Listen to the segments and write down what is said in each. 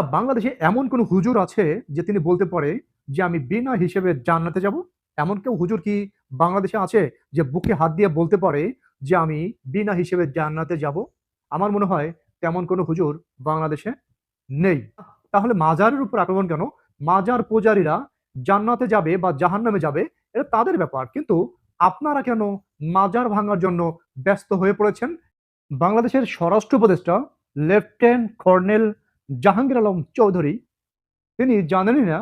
আচ্ছা বাংলাদেশে এমন কোন হুজুর আছে যে তিনি বলতে পারে যে আমি বিনা হিসেবে জান্নাতে যাব? এমন কেউ হুজুর কি বাংলাদেশে আছে যে বুকে হাত দিয়ে বলতে পারে যে আমি বিনা হিসেবে জান্নাতে যাব? আমার মনে হয় তেমন কোনো হুজুর বাংলাদেশে নেই। তাহলে মাজারের উপর আক্রমণ কেন? মাজার পূজারীরা জান্নাতে যাবে বা জাহান্নামে যাবে, এটা তাদের ব্যাপার। কিন্তু আপনারা কেন মাজার ভাঙার জন্য ব্যস্ত হয়ে পড়েছেন? বাংলাদেশের স্বরাষ্ট্র উপদেষ্টা লেফটেন্যান্ট কর্নেল জাহাঙ্গীর আলম চৌধুরী, তিনি জানেনই না,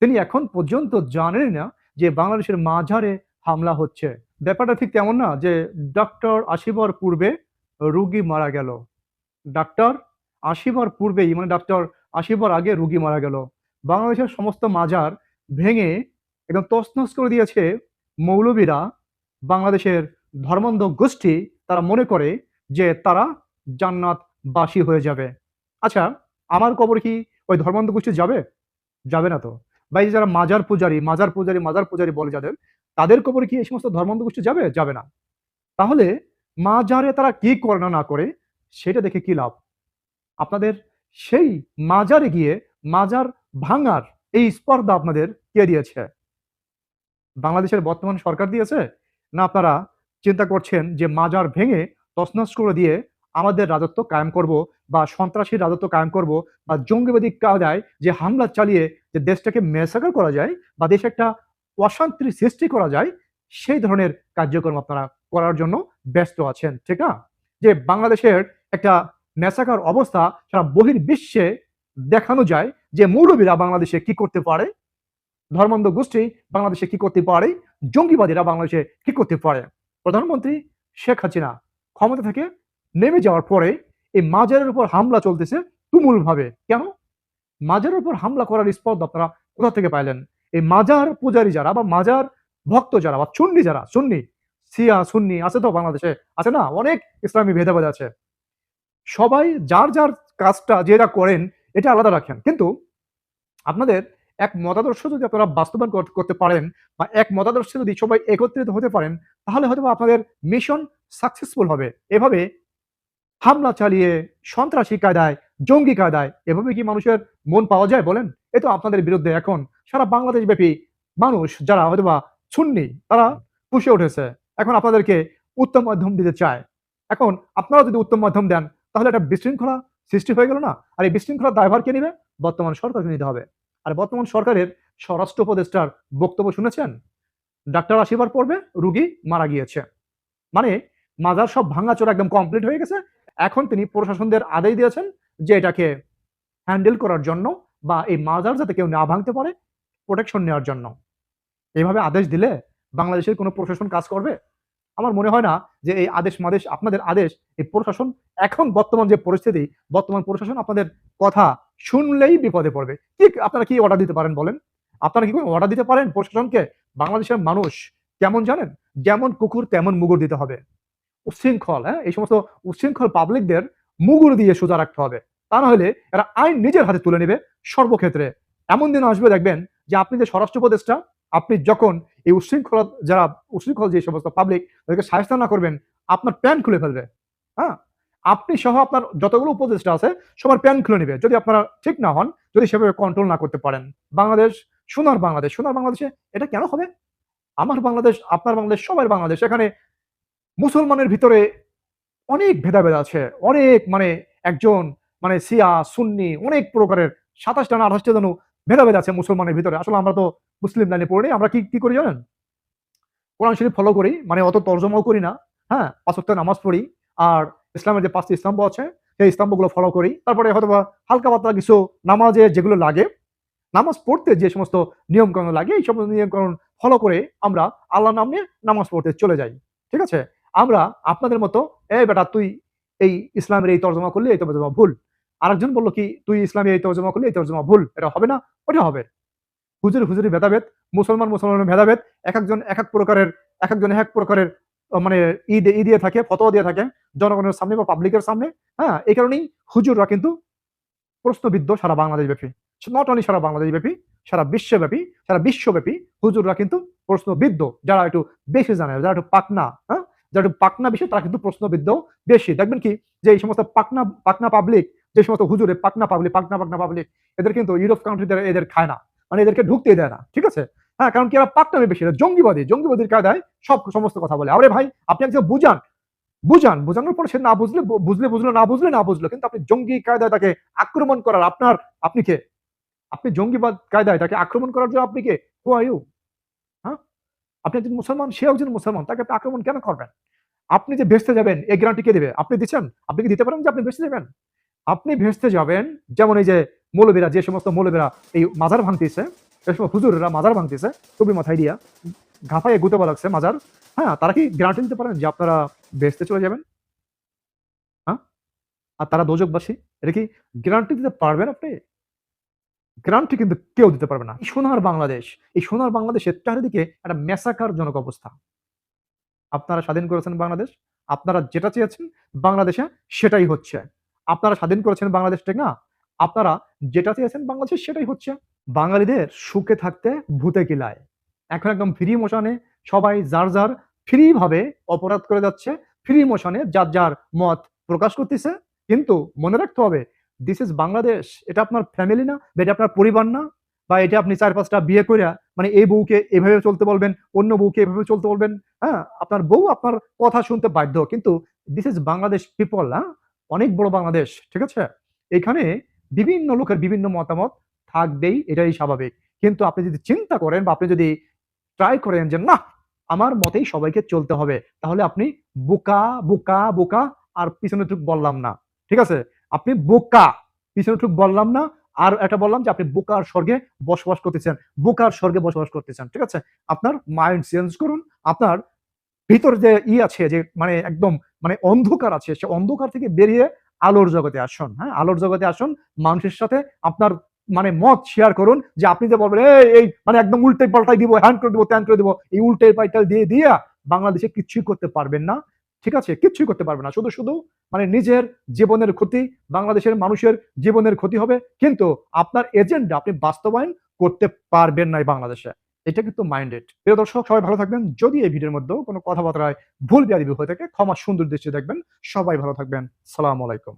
তিনি এখন পর্যন্ত জানেনই না যে বাংলাদেশের মাঝারে হামলা হচ্ছে। ব্যাপারটা ঠিক তেমন না যে ডক্টর আসিবার পূর্বে রুগী মারা গেল। ডাক্তার আসিবার পূর্বেই মানে ডাক্তার আসিবার আগে রুগী মারা গেল। বাংলাদেশের সমস্ত মাজার ভেঙে একদম তছনছ করে দিয়েছে মৌলবীরা। বাংলাদেশের ধর্মান্ধ গোষ্ঠী তারা মনে করে যে তারা জান্নাত বাসী হয়ে যাবে। আচ্ছা আমার কবর কি ওই ধর্মান্ধ গোষ্ঠী যাবে? যাবে না তো। বা এই যারা মাজার পূজারী মাজার পূজারী মাজার পূজারী বলে যাদের, তাদের কবর কি এই সমস্ত ধর্মান্ধ গোষ্ঠী যাবে? যাবে না। তাহলে মাজারে তারা কি করে না করে, সেটা দেখে কি লাভ? আপনাদের সেই মাজারে গিয়ে মাজার ভাঙার এই স্পর্ধা আপনাদের কে দিয়েছে? বাংলাদেশের বর্তমান সরকার দিয়েছে? না আপনারা চিন্তা করছেন যে মাজার ভেঙে তছনছ করে দিয়ে আমাদের রাজত্ব কায়েম করব বা সন্ত্রাসীর রাজত্ব কায়েম করব বা জঙ্গিবাদী কায়দায় যে হামলা চালিয়ে যে দেশটাকে মেসাকার করা যায় বা দেশে একটা অশান্তির সৃষ্টি করা যায়, সেই ধরনের কার্যক্রম আপনারা করার জন্য ব্যস্ত আছেন, ঠিক না? যে বাংলাদেশের একটা মেসাকার অবস্থা সারা বহির বিশ্বে দেখানো যায় যে মৌলবীরা বাংলাদেশে কি করতে পারে, ধর্মান্ধ গোষ্ঠী বাংলাদেশে কি করতে পারে, জঙ্গিবাদীরা বাংলাদেশে কি করতে পারে? প্রধানমন্ত্রী শেখ হাসিনা ক্ষমতা থেকে নেমে যাওয়ার পরে এই মাজারের উপর হামলা চলতেছে তুমুল ভাবে কেন? মাজারের উপর হামলা করার স্পর্ধ আপনারা কোথা থেকে পাইলেন? এই মাজার পূজারী যারা বা মাজার ভক্ত যারা বা সুন্নি যারা, সুন্নি সিয়া সুন্নি আছে তো বাংলাদেশে? আছে না? অনেক ইসলামী ভেদাভেদ আছে। সবাই যার যার কাজটা যেটা করেন, এটা আলাদা রাখেন। কিন্তু আপনাদের এক মতাদর্শ যদি আপনারা বাস্তবায়ন করতে পারেন বা এক মতাদর্শে যদি সবাই একত্রিত হতে পারেন, তাহলে হয়তো আপনাদের মিশন সাকসেসফুল হবে। এভাবে হামলা চালিয়ে সন্ত্রাসী কায়দায়, জঙ্গি কায়দায়, এভাবে কি মানুষের মন পাওয়া যায় বলেন? এ তো আপনাদের বিরুদ্ধে এখন সারা বাংলাদেশ ব্যাপী মানুষ যারা হয়তো বা সুন্নি, তারা ফুসে উঠেছে। এখন আপনাদেরকে উত্তম মাধ্যম দিতে চায়। এখন আপনারা যদি উত্তম মাধ্যম দেন, তাহলে একটা বিশৃঙ্খলা সৃষ্টি হয়ে গেল না? আর এই বিশৃঙ্খলার দায়ভার কে নেবে? বর্তমান সরকারকে নিতে হবে। আর বর্তমান সরকারের স্বরাষ্ট্র উপদেষ্টার বক্তব্য শুনেছেন? ডাক্তার আসিবার পর্বে রুগী মারা গিয়েছে। মানে মাজার সব ভাঙাচোরা একদম কমপ্লিট হয়ে গেছে এখন তিনি প্রশাসনদের আদেশ দিয়েছেন যে এটাকে হ্যান্ডেল করার জন্য বা এই মাজার যাতে কেউ না ভাঙতে পারে প্রোটেকশন নেওয়ার জন্য। এইভাবে আদেশ দিলে বাংলাদেশের কোনো প্রশাসন কাজ করবে? আমার মনে হয় না যে এই আদেশ মাদেশ, আপনাদের আদেশ, এই প্রশাসন এখন বর্তমান যে পরিস্থিতি, বর্তমান প্রশাসন আপনাদের কথা শুনলেই বিপদে পড়বে। কি, আপনারা কি অর্ডার দিতে পারেন বলেন? আপনারা কি অর্ডার দিতে পারেন প্রশাসনকে? বাংলাদেশের মানুষ কেমন জানেন? যেমন কুকুর, তেমন মুগুর দিতে হবে। উচ্ছৃঙ্খল হ্যাঁ? এই সমস্ত উচ্ছৃঙ্খল পাবলিকদের মুগুর দিয়ে সোজা রাখতে হবে। তা না হলে এরা আইন নিজের হাতে তুলে নেবে সর্বক্ষেত্রে। এমন দিন আসবে, দেখবেন, যে আপনি যে স্বরাষ্ট্র উপদেষ্টা, আপনি যখন এই উচ্ছৃঙ্খল, যারা উচ্ছৃঙ্খল যে সমস্ত পাবলিক তাদেরকে সাহায্য না করবেন, আপনার প্যান খুলে ফেলবে হ্যাঁ? আপনি সহ আপনার যতগুলো উপদেষ্টা আছে, সবার প্যান খুলে নেবে। যদি আপনারা ঠিক না হন, যদি সেভাবে কন্ট্রোল না করতে পারেন। বাংলাদেশ, সোনার বাংলাদেশ, সোনার বাংলাদেশে এটা কেন হবে? আমার বাংলাদেশ, আপনার বাংলাদেশ, সবার বাংলাদেশ। এখানে মুসলমানের ভিতরে অনেক ভেদাভেদ আছে। অনেক মানে একজন মানে সিয়া সুন্নি অনেক প্রকারের সাতাশটা না আঠাশটা যেন ভেদাভেদ আছে মুসলমানের ভিতরে। আসলে আমরা তো মুসলিম লাইনে পড়ি, আমরা কি কি করি জানেন? কোরআন শরীফ ফলো করি মানে অত তর্জমাও করি না হ্যাঁ? পাঁচক্ত নামাজ পড়ি, আর ইসলামের যে পাঁচটি স্তম্ভ আছে, সেই স্তম্ভগুলো ফলো করি। তারপরে হয়তো হালকা পাতলা কিছু নামাজে যেগুলো লাগে, নামাজ পড়তে যে সমস্ত নিয়মকানুন লাগে, এই সমস্ত নিয়মকানুন ফলো করে আমরা আল্লাহ নাম নামাজ পড়তে চলে যাই। ঠিক আছে? আমরা আপনাদের মতো এই বেটা, তুই এই ইসলামের এই তর্জমা করলে, এই তর্জমা ভুল। আরেকজন বলল কি, তুই ইসলামের এই তর্জমা করলে, এই তর্জমা ভুল। এটা হবে না ওটা হবে। হুজুর, হুজুরি ভেদাভেদ, মুসলমান, মুসলমানের ভেদাভেদ, এক একজন, এক এক প্রকারের, এক একজন, এক প্রকারের মানে ঈদ ই দিয়ে থাকে, ফতোয়া দিয়ে থাকে, জনগণের সামনে বা পাবলিকের সামনে। হ্যাঁ এই কারণেই হুজুররা কিন্তু প্রশ্নবিদ্ধ সারা বাংলাদেশ ব্যাপী। নট অনলি সারা বাংলাদেশ ব্যাপী, সারা বিশ্বব্যাপী সারা বিশ্বব্যাপী হুজুররা কিন্তু প্রশ্নবিদ্ধ। যারা একটু বেশি জানে, যারা একটু পাকনা হ্যাঁ? যারা পাকনা বিষয়, তারা কিন্তু প্রশ্নবিদ্ধ বেশি। দেখবেন কি, যে এই সমস্ত পাকনা পাকনা পাবলিক যে সমস্ত হুজুরে পাকনা পাবলিক পাকনা পাকনা পাবলিক এদের কিন্তু ইউরোপ কান্ট্রিতে এদের খায় না। মানে এদেরকে ঢুকতেই দেয় না, ঠিক আছে? হ্যাঁ কারণ কি এরা পাকনামে বেশি জঙ্গিবাদী। জঙ্গিবাদীর কায়দায় সব সমস্ত কথা বলে। আরে ভাই, আপনি একজন বুঝান বুঝান বোঝানোর পর সে না বুঝলে বুঝলে বুঝলো, না বুঝলে না বুঝলো, কিন্তু আপনি জঙ্গি কায়দায় তাকে আক্রমণ করার, আপনার, আপনি কে? আপনি জঙ্গিবাদ কায়দায় তাকে আক্রমণ করার জন্য আপনি কে? হু আর ইউ আপনি একজন মুসলমান, সেও একজন মুসলমান, তাকে আক্রমণ কেন করবেন? আপনি যে ভেস্তে যাবেন, এই গ্যারান্টি কে দেবে? আপনি দিচ্ছেন? আপনি কি দিতে পারেন যে আপনি ভেস্তে যাবেন? আপনি ভেস্তে যাবেন, যেমন এই যে মৌলবীরা, যে সমস্ত মৌলবীরা এই মাজার ভাঙতেছে, এই সময় হুজুরেরা মাজার ভাঙতেছে টুপি মাথায় দিয়া ঘাফাইয়ে গুতে লাগছে মাজার হ্যাঁ? তারা কি গ্যারান্টি দিতে পারেন যে আপনারা ভেস্তে চলে যাবেন? হ্যাঁ? আর তারা দোজকবাসী এটা কি গ্যারান্টি দিতে পারবেন আপনি? গ্যারান্টি কিন্তু কেউ দিতে পারবে না। এই সোনার বাংলাদেশ, এই সোনার বাংলাদেশের চারিদিকে একটা মেসাকার জনক অবস্থা। আপনারা স্বাধীন করেছেন বাংলাদেশ, আপনারা যেটা চেয়েছেন বাংলাদেশে সেটাই হচ্ছে। আপনারা স্বাধীন করেছেন বাংলাদেশটাকে না, আপনারা যেটা চেয়েছেন বাংলাদেশে সেটাই হচ্ছে। বাঙালিদের সুখে থাকতে ভূতে কিলায়। এখন একদম ফ্রি মোশনে সবাই যার যার ফ্রি ভাবে অপরাধ করে যাচ্ছে ফ্রি মোশনে যার যার মত প্রকাশ করতেছে, কিন্তু মনে রাখতে হবে দিস ইজ বাংলাদেশ এটা আপনার ফ্যামিলি না, বা এটা আপনার পরিবার না, বা এটা আপনি চার পাঁচটা বিয়ে করিয়া মানে এই বউকে এভাবে চলতে বলবেন, অন্য বউকে এভাবে চলতে বলবেন হ্যাঁ? আপনার বউ আপনার কথা শুনতে বাধ্য, কিন্তু দিস ইজ বাংলাদেশ পিপল হ্যাঁ? অনেক বড় বাংলাদেশ, ঠিক আছে? এখানে বিভিন্ন লোকের বিভিন্ন মতামত থাকবেই, এটাই স্বাভাবিক। কিন্তু আপনি যদি চিন্তা করেন, বা আপনি যদি ট্রাই করেন যে, না, আমার মতেই সবাইকে চলতে হবে, তাহলে আপনি বোকা বোকা বোকা, আর পিছনে বললাম না, ঠিক আছে? আপনি বোকা পিছনে টুক বললাম না আর এটা বললাম যে আপনি বোকার স্বর্গে বসবাস করতেছেন বোকার স্বর্গে বসবাস করতেছেন ঠিক আছে? আপনার মাইন্ড চেঞ্জ করুন আপনার ভিতর যে ই আছে যে মানে একদম মানে অন্ধকার আছে সে অন্ধকার থেকে বেরিয়ে আলোর জগতে আসুন হ্যাঁ? আলোর জগতে আসুন মানুষের সাথে আপনার মানে মত শেয়ার করুন যে আপনি যে বলবেন "এই, এই মানে একদম উল্টে পাল্টাই দিব হ্যান্ড করে দিব ত্যান করে দিব এই উল্টে পাল্টাল দিয়ে দিয়া বাংলাদেশে কিচ্ছুই করতে পারবেন না ঠিক আছে? কিচ্ছুই করতে পারবেন না শুধু শুধু মানে নিজের জীবনের ক্ষতি, বাংলাদেশের মানুষের জীবনের ক্ষতি হবে, কিন্তু আপনার এজেন্ডা আপনি বাস্তবায়ন করতে পারবেন না বাংলাদেশে। এটা কিন্তু মাইন্ডেড প্রিয় দর্শক, সবাই ভালো থাকবেন। যদি এই ভিডিওর মধ্যেও কোনো কথাবার্তায় ভুল বিয়াদিবি হয়ে থাকে, ক্ষমা সুন্দর দৃষ্টি দেখবেন। সবাই ভালো থাকবেন। সালাম আলাইকুম।